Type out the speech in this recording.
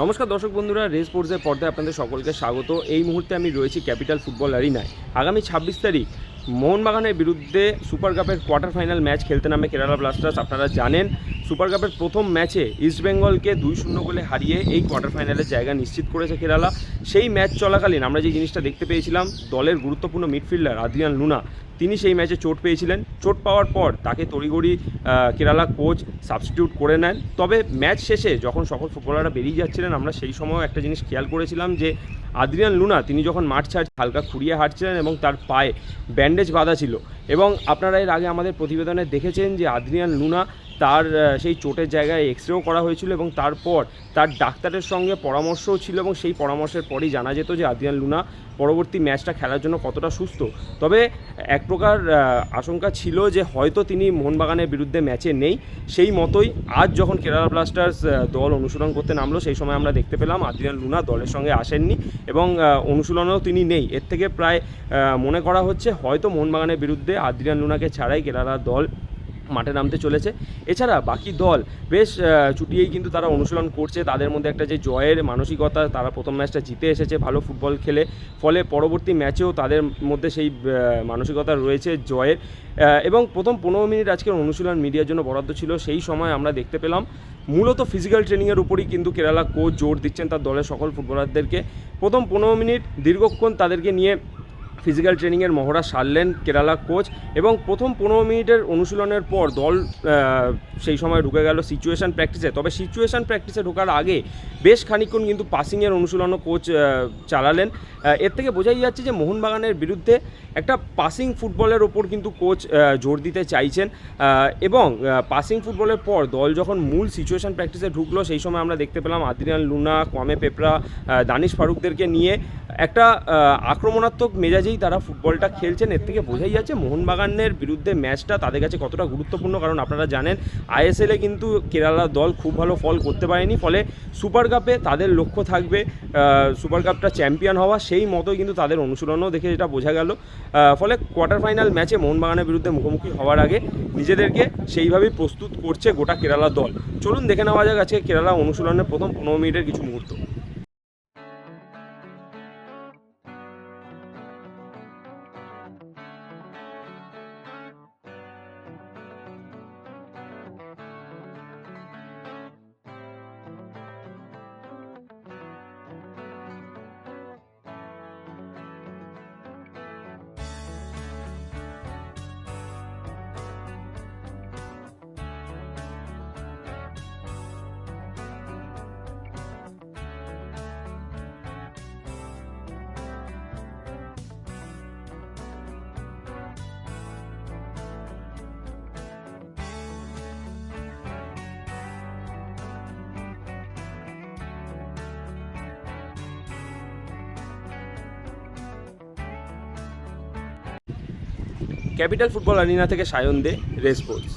নমস্কার দর্শক বন্ধুরা, রেস স্পোর্টসের পর্দায় আপনাদের সকলকে স্বাগত। এই মুহূর্তে আমি রয়েছি ক্যাপিটাল ফুটবল অ্যারিনায়। আগামী ছাব্বিশ তারিখ মোহনবাগানের বিরুদ্ধে সুপার কাপের কোয়ার্টার ফাইনাল ম্যাচ খেলতে নামে কেরালা ব্লাস্টার্স, আপনারা জানেন। সুপার কাপের প্রথম ম্যাচে ইস্টবেঙ্গলকে দুই শূন্য গোলে হারিয়ে এই কোয়ার্টার ফাইনালের জায়গা নিশ্চিত করেছে কেরালা। সেই ম্যাচ চলাকালীন আমরা যে জিনিসটা দেখতে পেয়েছিলাম, দলের গুরুত্বপূর্ণ মিডফিল্ডার আদ্রিয়ান লুনা, তিনি সেই ম্যাচে চোট পেয়েছিলেন। চোট পাওয়ার পর তাকে তড়িঘড়ি কেরালা কোচ সাবস্টিটিউট করে নেন। তবে ম্যাচ শেষে যখন সকল ফুটবলাররা বেরিয়ে যাচ্ছিলেন, আমরা সেই সময় একটা জিনিস খেয়াল করেছিলাম যে আদ্রিয়ান লুনা, তিনি যখন মাঠ ছাড় হালকা খুঁড়িয়ে হাঁটছিলেন এবং তার পায়ে ব্যান্ডেজ বাঁধা ছিল। এবং আপনারা এর আগে আমাদের প্রতিবেদনে দেখেছেন যে আদ্রিয়ান লুনা তার সেই চোটের জায়গায় এক্স রেও করা হয়েছিল এবং তারপর তার ডাক্তারের সঙ্গে পরামর্শও ছিল এবং সেই পরামর্শের পরই জানা যেত যে আদ্রিয়ান লুনা পরবর্তী ম্যাচটা খেলার জন্য কতটা সুস্থ। তবে এক প্রকার আশঙ্কা ছিল যে হয়তো তিনি মোহনবাগানের বিরুদ্ধে ম্যাচে নেই। সেই মতোই আজ যখন কেরালা ব্লাস্টার্স দল অনুশীলন করতে নামলো, সেই সময় আমরা দেখতে পেলাম আদ্রিয়ান লুনা দলের সঙ্গে আসেননি এবং অনুশীলনেও তিনি নেই। এর থেকে প্রায় মনে করা হচ্ছে হয়তো মোহনবাগানের বিরুদ্ধে আদ্রিয়ান লুনাকে ছাড়াই কেরালা দল মাঠে নামতে চলেছে। এছাড়া বাকি দল বেশ চুটিয়েই কিন্তু তারা অনুশীলন করছে। তাদের মধ্যে একটা যে জয়ের মানসিকতা, তারা প্রথম ম্যাচটা জিতে এসেছে ভালো ফুটবল খেলে। ফলে পরবর্তী ম্যাচেও তাদের মধ্যে সেই মানসিকতা রয়েছে জয়ের। এবং প্রথম পনেরো মিনিট আজকের অনুশীলন মিডিয়ার জন্য বরাদ্দ ছিল। সেই সময় আমরা দেখতে পেলাম, মূলত ফিজিক্যাল ট্রেনিংয়ের উপরই কিন্তু কেরালা কোচ জোর দিচ্ছেন তার দলের সকল ফুটবলারদেরকে প্রথম পনেরো মিনিট দীর্ঘক্ষণ তাদেরকে নিয়ে ফিজিক্যাল ট্রেনিংয়ের মহড়া সারলেন কেরালা কোচ এবং প্রথম পনেরো মিনিটের অনুশীলনের পর দল সেই সময় ঢুকে গেল সিচুয়েশন প্র্যাকটিসে তবে সিচুয়েশান প্র্যাকটিসে ঢোকার আগে বেশ খানিকক্ষণ কিন্তু পাসিংয়ের অনুশীলনও কোচ চালালেন। এর থেকে বোঝাই যাচ্ছে যে মোহনবাগানের বিরুদ্ধে একটা পাসিং ফুটবলের ওপর কিন্তু কোচ জোর দিতে চাইছেন। এবং পাসিং ফুটবলের পর দল যখন মূল সিচুয়েশান প্র্যাকটিসে ঢুকলো, সেই সময় আমরা দেখতে পেলাম Adrian Luna, Kwame Peprah Danish ফারুকদেরকে নিয়ে একটা আক্রমণাত্মক আক্রমণাত্মক মেজাজেই তারা ফুটবলটা খেলছেন। এর থেকে বোঝাই যাচ্ছে মোহনবাগানের বিরুদ্ধে ম্যাচটা তাদের কাছে কতটা গুরুত্বপূর্ণ, কারণ আপনারা জানেন আইএসএলে কিন্তু কেরালা দল খুব ভালো ফল করতে পারেনি। ফলে সুপার কাপে তাদের লক্ষ্য থাকবে সুপার কাপটা চ্যাম্পিয়ন হওয়া। সেই মতোই কিন্তু তাদের অনুশীলনও দেখে যেটা বোঝা গেল। ফলে কোয়ার্টার ফাইনাল ম্যাচে মোহনবাগানের বিরুদ্ধে মুখোমুখি হওয়ার আগে নিজেদেরকে সেইভাবেই প্রস্তুত করছে গোটা কেরালা দল। চলুন দেখে নেওয়া যাক আজকে কেরালা অনুশীলনের প্রথম পনেরো মিনিটের কিছু মুহূর্ত। ক্যাপিটাল ফুটবল আরিনা থেকে সায়ন দে রেসপোর্টস